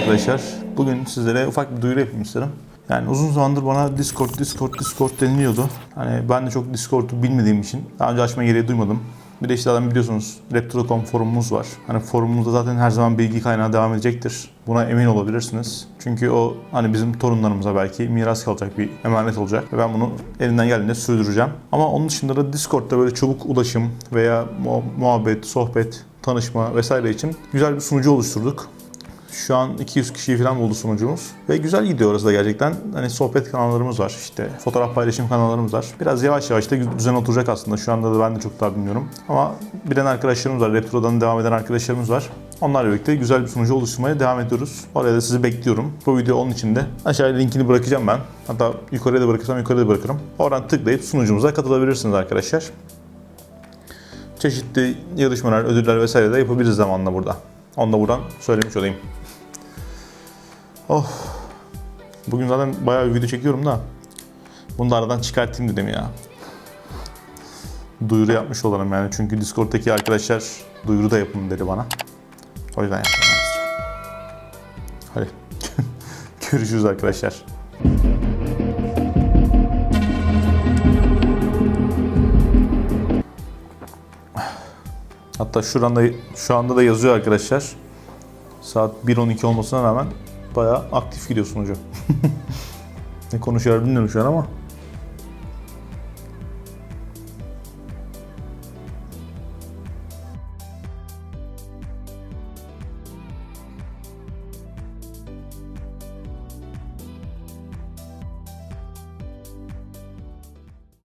arkadaşlar. Bugün sizlere ufak bir duyuru yapayım istedim. Yani uzun zamandır bana Discord, Discord, Discord deniliyordu. Hani ben de çok Discord'u bilmediğim için daha önce açma gereği duymadım. Bir de işte zaten biliyorsunuz Reptilo.com forumumuz var. Hani forumumuzda zaten her zaman bilgi kaynağı devam edecektir. Buna emin olabilirsiniz. Çünkü o hani bizim torunlarımıza belki miras kalacak bir emanet olacak. Ve ben bunu elinden geldiğinde sürdüreceğim. Ama onun dışında da Discord'da böyle çabuk ulaşım veya mu- muhabbet, sohbet, tanışma vesaire için güzel bir sunucu oluşturduk. Şu an 200 kişiyi falan buldu sunucumuz. Ve güzel gidiyor orası da gerçekten. Hani sohbet kanallarımız var. işte fotoğraf paylaşım kanallarımız var. Biraz yavaş yavaş da düzen oturacak aslında. Şu anda da ben de çok daha bilmiyorum. Ama bilen arkadaşlarımız var. Retro'dan devam eden arkadaşlarımız var. Onlarla birlikte güzel bir sunucu oluşturmaya devam ediyoruz. Oraya da sizi bekliyorum. Bu video onun için de aşağıya linkini bırakacağım ben. Hatta yukarıya da bırakırsam yukarıya da bırakırım. Oradan tıklayıp sunucumuza katılabilirsiniz arkadaşlar. Çeşitli yarışmalar, ödüller vesaire de yapabiliriz zamanla burada. Onu da buradan söylemiş olayım. Oh. Bugün zaten bayağı bir video çekiyorum da. Bunu da aradan çıkartayım dedim ya. Duyuru yapmış olalım yani. Çünkü Discord'daki arkadaşlar duyuru da yapın dedi bana. O yüzden yaptım. Hadi. Görüşürüz arkadaşlar. Hatta şuranda şu anda da yazıyor arkadaşlar. Saat 1.12 olmasına rağmen bayağı aktif gidiyor sunucu. ne konuşuyor bilmiyorum şu an ama